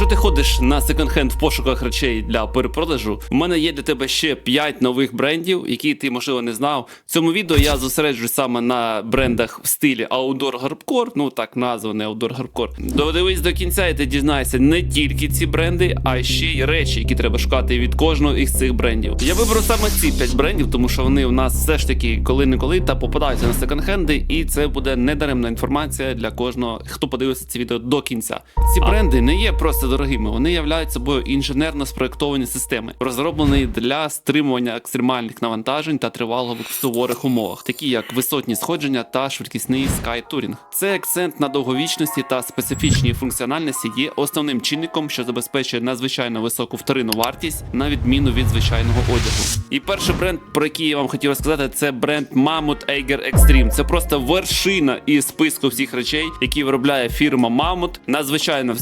Якщо ти ходиш на секонд-хенд в пошуках речей для перепродажу, в мене є для тебе ще 5 нових брендів, які ти можливо не знав. В цьому відео я зосереджуюсь саме на брендах в стилі Outdoor Hardcore, ну так названий Outdoor Hardcore. Додивись до кінця, і ти дізнаєшся не тільки ці бренди, а ще й речі, які треба шукати від кожного із цих брендів. Я виберу саме ці 5 брендів, тому що вони у нас все ж таки коли-неколи та попадаються на секонд-хенди, і це буде недаремна інформація для кожного, хто подивиться це відео до кінця. Ці бренди не є просто дорогими, вони являють собою інженерно спроектовані системи, розроблені для стримування екстремальних навантажень та тривалих в суворих умовах, такі як висотні сходження та швидкісний скайтурінг. Це акцент на довговічності та специфічній функціональності є основним чинником, що забезпечує надзвичайно високу вторинну вартість на відміну від звичайного одягу. І перший бренд, про який я вам хотів розказати, це бренд Mammoth Eiger Extreme. Це просто вершина із списку всіх речей, які виробляє фірма Mammoth. Надзвичайно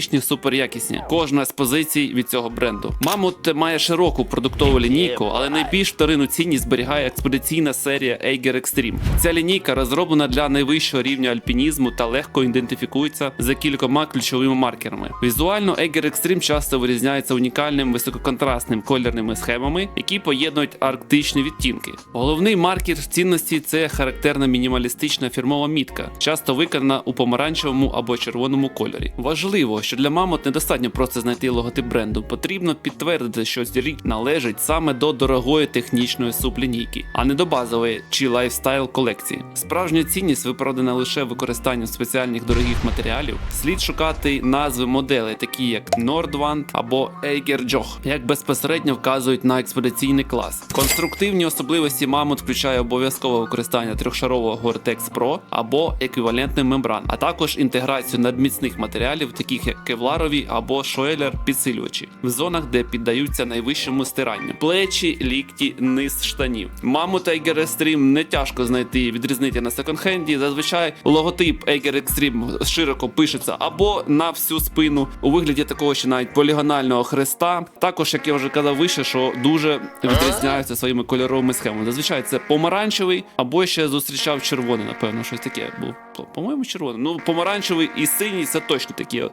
супертехнологічні, суперякісні. Кожна з позицій від цього бренду. Mammoth має широку продуктову лінійку, але найбільш вторинну цінність зберігає експедиційна серія Eiger Extreme. Ця лінійка розроблена для найвищого рівня альпінізму та легко ідентифікується за кількома ключовими маркерами. Візуально Eiger Extreme часто вирізняється унікальним висококонтрастним кольорними схемами, які поєднують арктичні відтінки. Головний маркер цінності це характерна мінімалістична фірмова мітка, часто виконана у помаранчевому або червоному кольорі. Важливо, що для мамот недостатньо просто знайти логотип бренду. Потрібно підтвердити, що рік належить саме до дорогої технічної сублінійки, а не до базової чи лайфстайл колекції. Справжня цінність виправдана лише використанням спеціальних дорогих матеріалів. Слід шукати назви моделей, такі як Nordwand або Eiger Joch, як безпосередньо вказують на експедиційний клас. Конструктивні особливості мамут включає обов'язкове використання трьохшарового Gore-Tex Pro або еквівалентних мембран, а також інтеграцію надміцних матеріалів, таких як кевларові або шоелер підсилювачі, в зонах, де піддаються найвищому стиранню. Плечі, лікті, низ штанів. Мамут Eiger Extreme не тяжко знайти і відрізнити на секонд-хенді. Зазвичай логотип Eiger Extreme широко пишеться або на всю спину у вигляді такого ще навіть полігонального хреста. Також, як я вже казав вище, що дуже відрізняються своїми кольоровими схемами. Зазвичай це помаранчевий, або ще зустрічав червоний, напевно, щось таке був. По- По-моєму, червоний. Ну, помаранчевий і синій це точно такі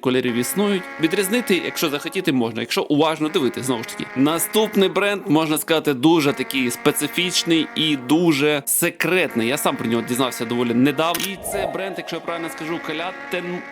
кольорів існують. Відрізнити, якщо захотіти, можна, якщо уважно дивитися, знову ж таки. Наступний бренд, можна сказати, дуже такий специфічний і дуже секретний. Я сам про нього дізнався доволі недавно. І це бренд, якщо я правильно скажу.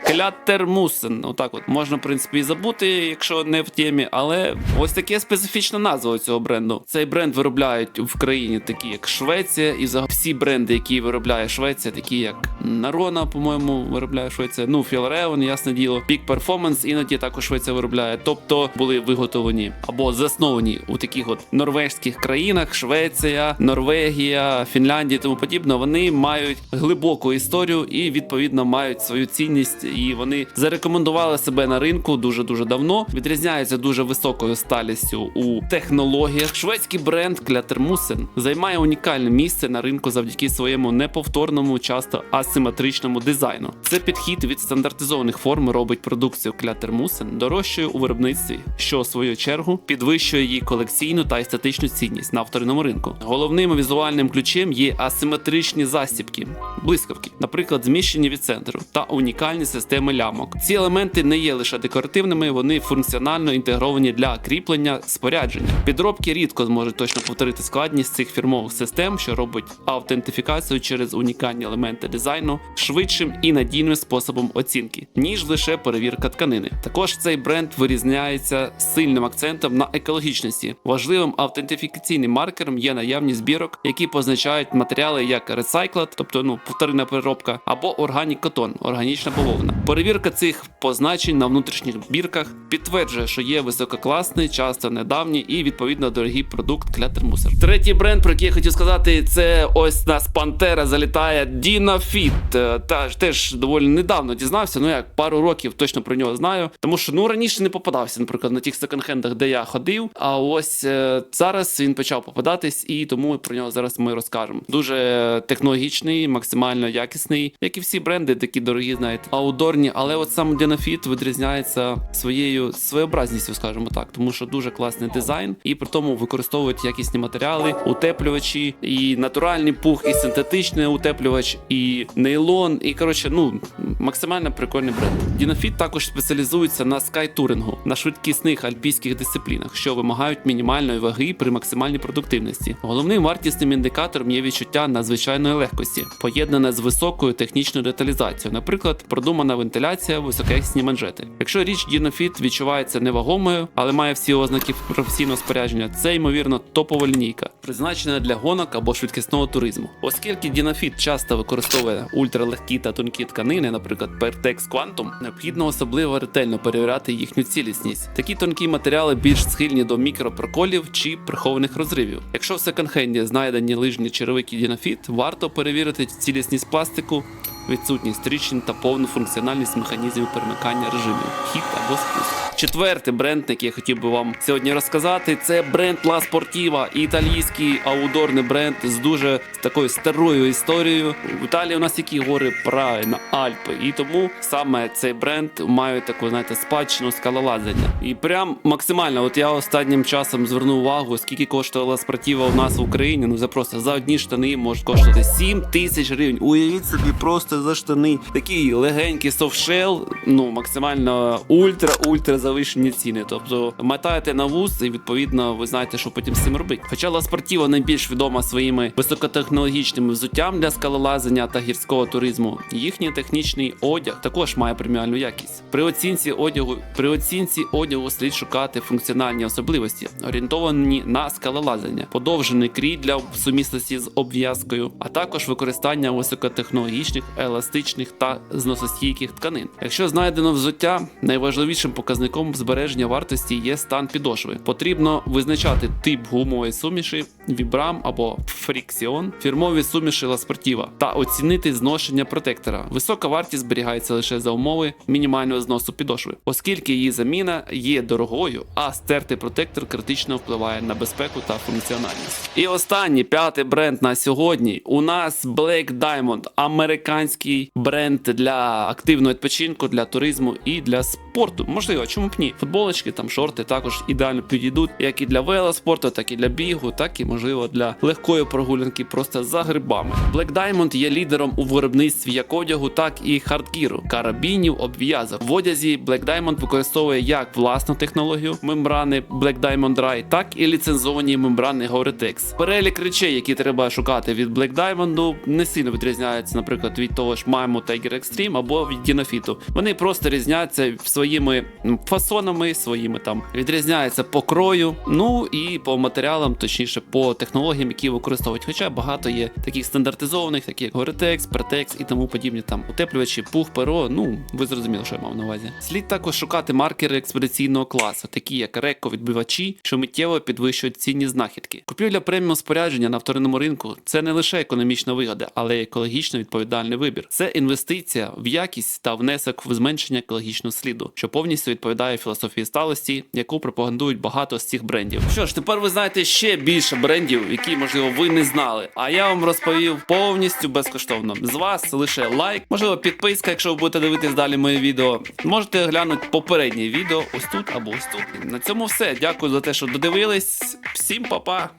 Калятермусен. Отак от можна, в принципі, і забути, якщо не в темі, але ось таке специфічна назва цього бренду. Цей бренд виробляють в країні, такі як Швеція, і взагалі всі бренди, які виробляє Швеція, такі як Нарона, по-моєму, виробляє Швеція. Ну, Філревен, ясне діло. Peak Performance іноді також Швеція виробляє. Тобто були виготовлені або засновані у таких от норвезьких країнах: Швеція, Норвегія, Фінляндія, тому подібне. Вони мають глибоку історію і відповідно мають свою цінність. І вони зарекомендували себе на ринку дуже дуже давно. Відрізняються дуже високою сталістю у технологіях. Шведський бренд Клятермусен займає унікальне місце на ринку завдяки своєму неповторному, часто асиметричному дизайну. Це підхід від стандартизованих форм робить продукцію Клятермусен дорожчою у виробництві, що в свою чергу підвищує її колекційну та естетичну цінність на вторинному ринку. Головним візуальним ключем є асиметричні застібки, блискавки, наприклад, зміщені від центру та унікальні системи лямок. Ці елементи не є лише декоративними, вони функціонально інтегровані для кріплення спорядження. Підробки рідко зможуть точно повторити складність цих фірмових систем, що робить автентифікацію через унікальні елементи дизайну швидшим і надійним способом оцінки, ніж лише перевірка тканини. Також цей бренд вирізняється сильним акцентом на екологічності. Важливим автентифікаційним маркером є наявність збірок, які позначають матеріали як recycled, тобто ну повторна переробка, або органік котон, органічна бавовна. Перевірка цих позначень на внутрішніх бірках підтверджує, що є висококласний, часто недавній і відповідно дорогий продукт Клятермусер. Третій бренд, про який я хотів сказати, це ось нас Пантера залітає Dynafit. Е, Та теж доволі недавно дізнався. Ну як пару років точно про нього знаю. Тому що ну раніше не попадався, наприклад, на тих секонд-хендах, де я ходив. А ось е, зараз він почав попадатись, і тому про нього зараз ми розкажемо. Дуже технологічний, максимально якісний, як і всі бренди, такі дорогі, знаєте, аудорні. Але от сам Dynafit відрізняється своєю своєобразністю, скажімо так, тому що дуже класний дизайн, і при тому використовують якісні матеріали, утеплювачі, і натуральний пух, і синтетичний утеплювач, і нейлон. І коротше, ну максимально прикольний бренд. Дінофіт також спеціалізується на скайтурингу, на швидкісних альпійських дисциплінах, що вимагають мінімальної ваги при максимальній продуктивності. Головним вартісним індикатором є відчуття надзвичайної легкості, поєднане з високою технічною деталізацією, наприклад, продумана вентиляція, високоякісні манжети. Якщо річ Дінофіт відчувається невагомою, але має всі ознаки професійного спорядження, це ймовірно топова лінійка, призначена для гонок або швидкісного туризму. Оскільки Дінофіт часто використовує ультралегкі та тонкі тканини, наприклад, Pertex Quantum, необхідно особливо ретельно перевіряти їхню цілісність. Такі тонкі матеріали більш схильні до мікропроколів чи прихованих розривів. Якщо в секонд-хенді знайдені лижні черевики Дінофіт, варто перевірити цілісність пластику, відсутність тріщин та повну функціональність механізмів перемикання режимів, хід або спуск. Четвертий бренд, який я хотів би вам сьогодні розказати, це бренд La Sportiva, італійський аудорний бренд з дуже такою старою історією. В Італії у нас які гори правильно Альпи, і тому саме цей бренд має таку, знаєте, спадщину скалолазання. І прям максимально, от я останнім часом звернув увагу, скільки коштує La Sportiva у нас в Україні. Ну за просто за одні штани можуть коштувати 7 тисяч гривень. Уявіть собі, просто за штани. Такий легенький софтшел, ну максимально ультра-ультра завищені ціни. Тобто мотаєте на вуз, і відповідно ви знаєте, що потім з цим робити. Хоча La найбільш відома своїми високотехнологічними взуттям для скалолазання та гірського туризму. Їхній технічний одяг також має преміальну якість. При оцінці одягу при оцінці одягу слід шукати функціональні особливості, орієнтовані на скалолазання, подовжений крій для сумісності з обв'язкою, а також використання високотехнологічних, еластичних та зносостійких тканин. Якщо знайдено взуття, найважливішим показником збереження вартості є стан підошви. Потрібно визначати тип гумової суміші, вібрам або фріксіон, фірмові суміші Sportiva та оцінити зношення протектора. Висока вартість зберігається лише за умови мінімального зносу підошви, оскільки її заміна є дорогою, а стертий протектор критично впливає на безпеку та функціональність. І останній п'ятий бренд на сьогодні. У нас Black Diamond, американський бренд для активного відпочинку, для туризму і для спорту. Можливо, чому б ні? Футболочки, там шорти також ідеально підійдуть як і для велоспорту, так і для бігу, так і можливо для легкої прогулянки просто за грибами. Black Diamond є лідером у виробництві як одягу, так і хардгіру, карабінів, обв'язок. В одязі Black Diamond використовує як власну технологію мембрани Black Diamond Dry, так і ліцензовані мембрани Gore-Tex. Перелік речей, які треба шукати від Black Diamond, не сильно відрізняються, наприклад, від того ж Mimo Tiger Extreme або від Дінофіту. Вони просто різняться своїми фасонами, своїми там відрізняються по крою, ну і по матеріалам, точніше по технологіям, які використовують. Хоча багато є таких стандартизованих, такі як Gore-Tex, Pertex і тому подібні там утеплювачі, пух, перо. Ну ви зрозуміли, що я мав на увазі. Слід також шукати маркери експедиційного класу, такі як реко-відбивачі, що миттєво підвищують цінні знахідки. Купівля преміум спорядження на вторинному ринку це не лише економічна вигода, але й екологічно відповідальний вибір. Це інвестиція в якість та внесок в зменшення екологічного сліду, що повністю відповідає філософії сталості, яку пропагандують багато з цих брендів. Що ж, тепер ви знаєте ще більше брендів, які можливо ви не знали. А я вам розповів повністю безкоштовно. З вас лише лайк, можливо, підписка, якщо ви будете дивитись далі моє відео. Можете глянути попереднє відео ось тут або ось тут. На цьому все. Дякую за те, що додивились. Всім па-па!